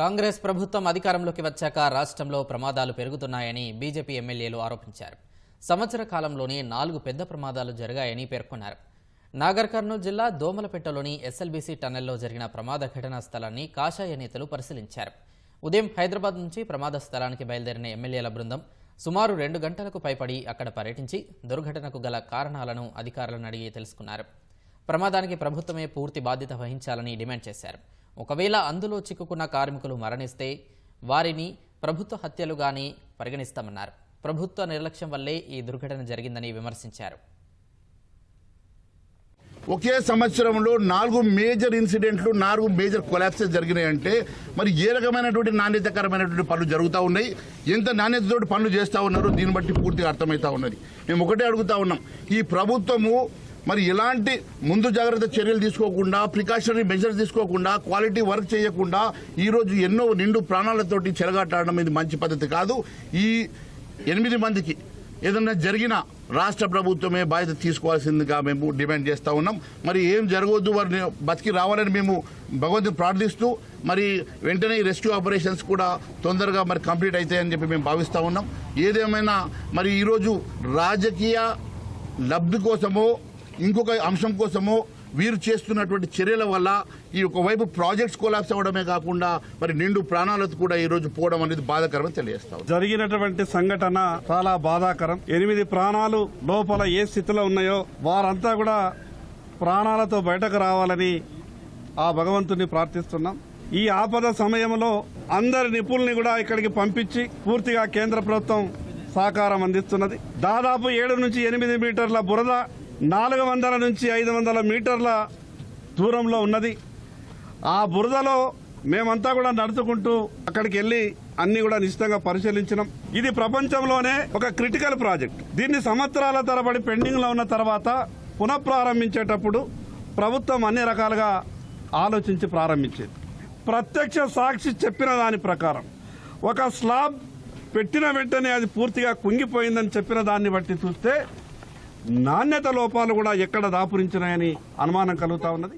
కాంగ్రెస్ ప్రభుత్వం అధికారంలోకి వచ్చాక రాష్ట్రంలో ప్రమాదాలు పెరుగుతున్నాయని బీజేపీ ఎమ్మెల్యేలు ఆరోపించారు. సంవత్సర కాలంలోనే నాలుగు పెద్ద ప్రమాదాలు జరిగాయని పేర్కొన్నారు. నాగర్ కర్నూలు జిల్లా దోమలపెట్టలోని ఎస్ఎల్బీసీ టన్నెల్లో జరిగిన ప్రమాద ఘటనా స్థలాన్ని కాషాయ నేతలు పరిశీలించారు. ఉదయం హైదరాబాద్ నుంచి ప్రమాద స్థలానికి బయలుదేరిన ఎమ్మెల్యేల బృందం సుమారు రెండు గంటలకు పైపడి అక్కడ పర్యటించి దుర్ఘటనకు గల కారణాలను అధికారులను అడిగి తెలుసుకున్నారు. ప్రమాదానికి ప్రభుత్వమే పూర్తి బాధ్యత వహించాలని డిమాండ్ చేశారు. ఒకవేళ అందులో చిక్కుకున్న కార్మికులు మరణిస్తే వారిని ప్రభుత్వ హత్యలుగానే పరిగణిస్తామన్నారు. ప్రభుత్వ నిర్లక్ష్యం వల్లే ఈ దుర్ఘటన జరిగిందని విమర్శించారు. ఒకే సంవత్సరంలో నాలుగు మేజర్ ఇన్సిడెంట్లు నాలుగు మేజర్ కొలాప్సెస్ జరిగినాయంటే మరి ఏ రకమైనటువంటి నాణ్యతకరమైనటువంటి పనులు జరుగుతూ ఉన్నాయి? ఎంత నాణ్యతతో పనులు చేస్తూ ఉన్నారో? దీన్ని బట్టి పూర్తిగా అర్థమవుతా ఉన్నది. మేము ఒకటే అడుగుతా ఉన్నాం. ఈ ప్రభుత్వము మరి ఎలాంటి ముందు జాగ్రత్త చర్యలు తీసుకోకుండా ప్రికాషనరీ మెజర్స్ తీసుకోకుండా క్వాలిటీ వర్క్ చేయకుండా ఈరోజు ఎన్నో నిండు ప్రాణాలతోటి చెలగాటాడడం ఇది మంచి పద్ధతి కాదు. ఈ ఎనిమిది మందికి ఏదన్నా జరిగినా రాష్ట్ర ప్రభుత్వమే బాధ్యత తీసుకోవాల్సిందిగా మేము డిమాండ్ చేస్తూ ఉన్నాం. మరి ఏం జరగవద్దు వారిని బతికి రావాలని మేము భగవంతుని ప్రార్థిస్తూ మరి వెంటనే రెస్క్యూ ఆపరేషన్స్ కూడా తొందరగా మరి కంప్లీట్ అవుతాయని చెప్పి మేము భావిస్తూ ఉన్నాం. ఏదేమైనా మరి ఈరోజు రాజకీయ లబ్ధి కోసమో ఇంకొక అంశం కోసమో వీరు చేస్తున్నటువంటి చర్యల వల్ల ఈ ఒకవైపు ప్రాజెక్ట్స్ కొలాప్స్ అవ్వడమే కాకుండా మరి నిండు ప్రాణాలకు కూడా ఈ రోజు పోవడం అనేది బాధాకరమని తెలియజేస్తాం జరిగినటువంటి సంఘటన చాలా బాధాకరం. ఎనిమిది ప్రాణాలు లోపల ఏ స్థితిలో ఉన్నాయో వారంతా కూడా ప్రాణాలతో బయటకు రావాలని ఆ భగవంతుని ప్రార్థిస్తున్నాం. ఈ ఆపద సమయంలో అందరి నిపుణుల్ని కూడా ఇక్కడికి పంపించి పూర్తిగా కేంద్ర ప్రభుత్వం సహకారం అందిస్తున్నది. దాదాపు ఏడు నుంచి ఎనిమిది మీటర్ల బురద నాలుగు వందల నుంచి ఐదు వందల మీటర్ల దూరంలో ఉన్నది. ఆ బురదలో మేమంతా కూడా నడుచుకుంటూ అక్కడికి వెళ్ళి అన్ని కూడా నిశ్చితంగా పరిశీలించినాం. ఇది ప్రపంచంలోనే ఒక క్రిటికల్ ప్రాజెక్ట్. దీన్ని సంవత్సరాల తరబడి పెండింగ్లో ఉన్న తర్వాత పునఃప్రారంభించేటప్పుడు ప్రభుత్వం అన్ని రకాలుగా ఆలోచించి ప్రారంభించేది. ప్రత్యక్ష సాక్షి చెప్పిన దాని ప్రకారం ఒక స్లాబ్ పెట్టిన వెంటనే అది పూర్తిగా కుంగిపోయిందని చెప్పిన దాన్ని బట్టి చూస్తే నాణ్యత లోపాలు కూడా ఎక్కడ దాపురించినాయని అనుమానం కలుగుతా ఉన్నది?